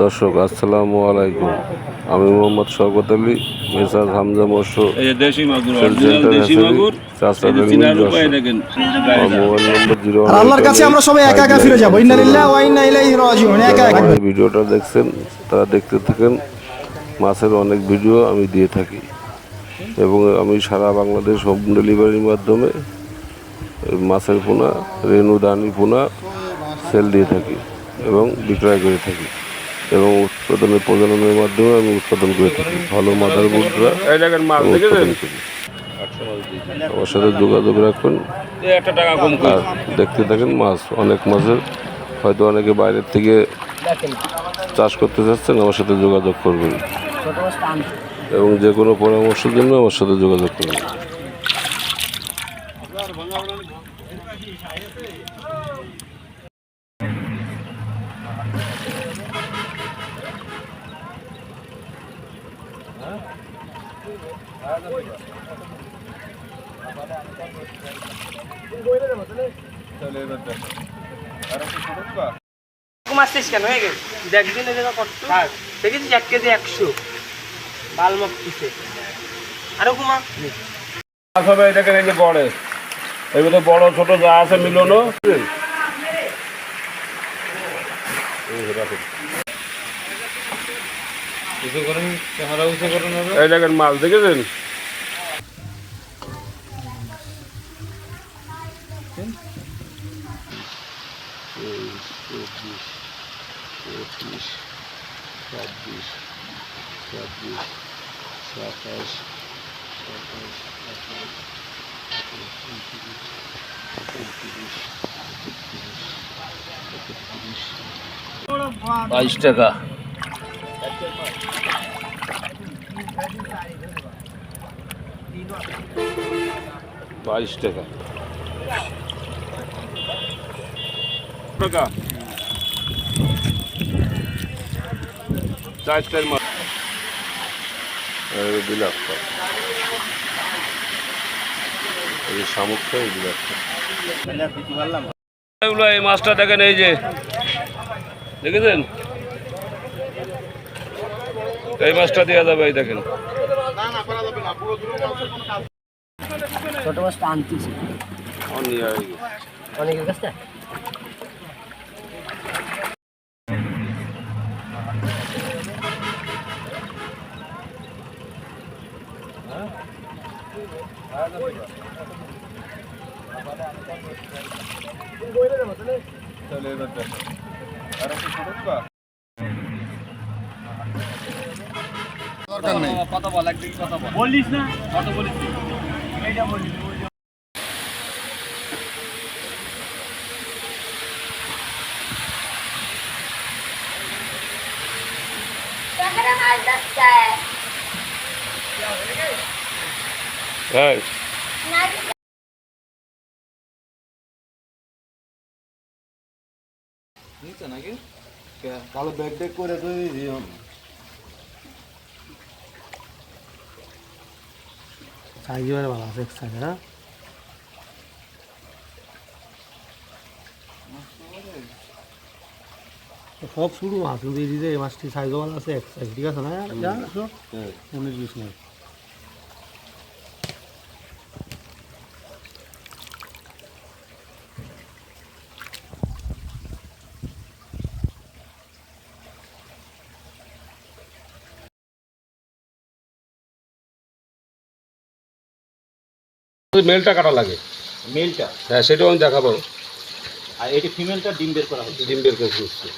দর্শক আসসালামু আলাইকুম। আমি মোহাম্মদ শওকত আলী মেসাজ হামজা আল্লাহর কাছে আমরা সবাই একা একা ফিরে যাব। যারা ভিডিওটা দেখছেন তারা দেখতে থাকেন মাছের অনেক ভিডিও আমি দিয়ে থাকি। এবং আমি সারা বাংলাদেশ হোম ডেলিভারির মাধ্যমে এই মাছের পোনা রেনু দানি পোনা সেল দিয়ে থাকি এবং বিক্রয় করে থাকি। এবং উৎপাদনের প্রজননের মাধ্যমে আমি উৎপাদন করে থাকি। ভালো মাদার বুটরা উৎপাদন করি। আমার সাথে যোগাযোগ করে। আর দেখতে থাকেন মাছ অনেক মাছের। হয়তো অনেকে বাইরের থেকে চাষ করতে চাচ্ছেন আমার সাথে যোগাযোগ করবেন। এবং যে কোনো পরামর্শের জন্য আমার সাথে যোগাযোগ করবেন। কেন? হয়ে গেছে দেখ দিন এদিকে কত দেখেছিস এক কেজি একশো। বাল মারতিছে আরও কুমা মাছ হবে এই যে বড়ে ছোট যা আছে মিলনো এই দেখেন। মাছ দেখেছেন? পঁচিশ ছাব্বিশ ছাব্বিশ সাতাশ সাতাশ আঠাশ বাইশ টাকা। বাইশ টাকা। টাকা এই এগুলো এই মাছটা দেখেন এই যে। দেখেছেন? এই মাছটা দেওয়া যাবে এই দেখেন। ছোট মাছটা আনতেছি। অনেকের কাছে? বলিস না কত বলিস এইটা বলিস Sakura হ্যাঁ তাহলে ব্যাগ ব্যাগ করে তুই সাইজ ভালো আছে এক সাইজ হ্যাঁ? সব শুরু মাছ কিন্তু এই যে এই মাছটি সাইজ ভালো আছে এক সাইজ ঠিক আছে না? যা আসো উনিশ বিশ নয় মেলটা কাটা লাগে। মেলটা? হ্যাঁ সেটাও আমি দেখাবো। আর এটি ফিমেলটা ডিম বের করা হচ্ছে। ডিম বের করে দিচ্ছি।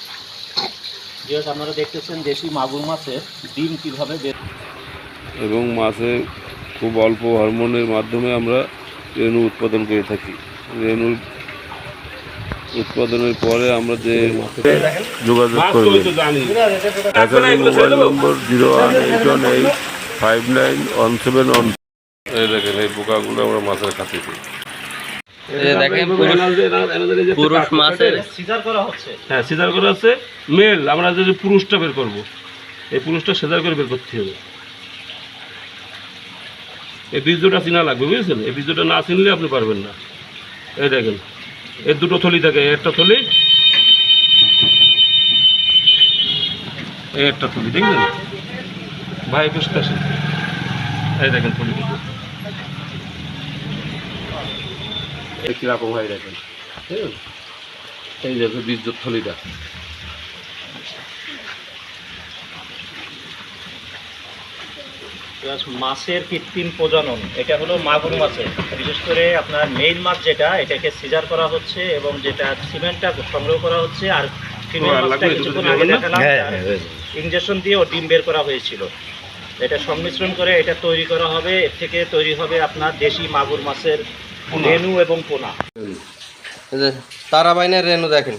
যেহেতু আপনারা দেখতেছেন দেশি মাগুর মাছের ডিম কীভাবে বের এবং মাছে খুব অল্প হরমোনের মাধ্যমে আমরা রেণু উৎপাদন করে থাকি। রেণু উৎপাদনের পরে আমরা যে যোগাযোগ মাছ এখানে mobile number zero one eight one eight five nine one seven one এই দেখেন এই পোকাগুলো আমরা মাছের কাছে দিই দেখেন পুরুষ মাছের সিজার করা হচ্ছে। হ্যাঁ সিজার করে আছে। মেল আমরা যদি পুরুষটা বের করব এই পুরুষটা সিজার করে বের করতে হবে। এই বীজটা চিনা লাগবে বুঝেছেন? এই বীজটা না চিনলে আপনি পারবেন না। এই দেখেন এর দুটো থলি থাকে একটা থলি এই একটা থলি দেখলেন? ভাই বুঝতে আসেন এই দেখেন থলি দুটো এই কীরকম হয় দেখেন? এই যে বিদ্যুৎ থলিটা। মাছের কৃত্রিম প্রজনন এটা হলো মাগুর মাছের বিশেষ করে আপনার মেইন মাছ যেটা এটাকে সিজার করা হচ্ছে এবং যেটা সিমেন্টটা সংগ্রহ করা হচ্ছে আর কিছুক্ষণ আগে দেখালাম ইঞ্জেকশন দিয়ে ও ডিম বের করা হয়েছিল। এটা সংমিশ্রণ করে এটা তৈরি করা হবে। এর থেকে তৈরি হবে আপনার দেশি মাগুর মাছের রেনু এবং পোনা। তারাবাইনের রেনু দেখেন।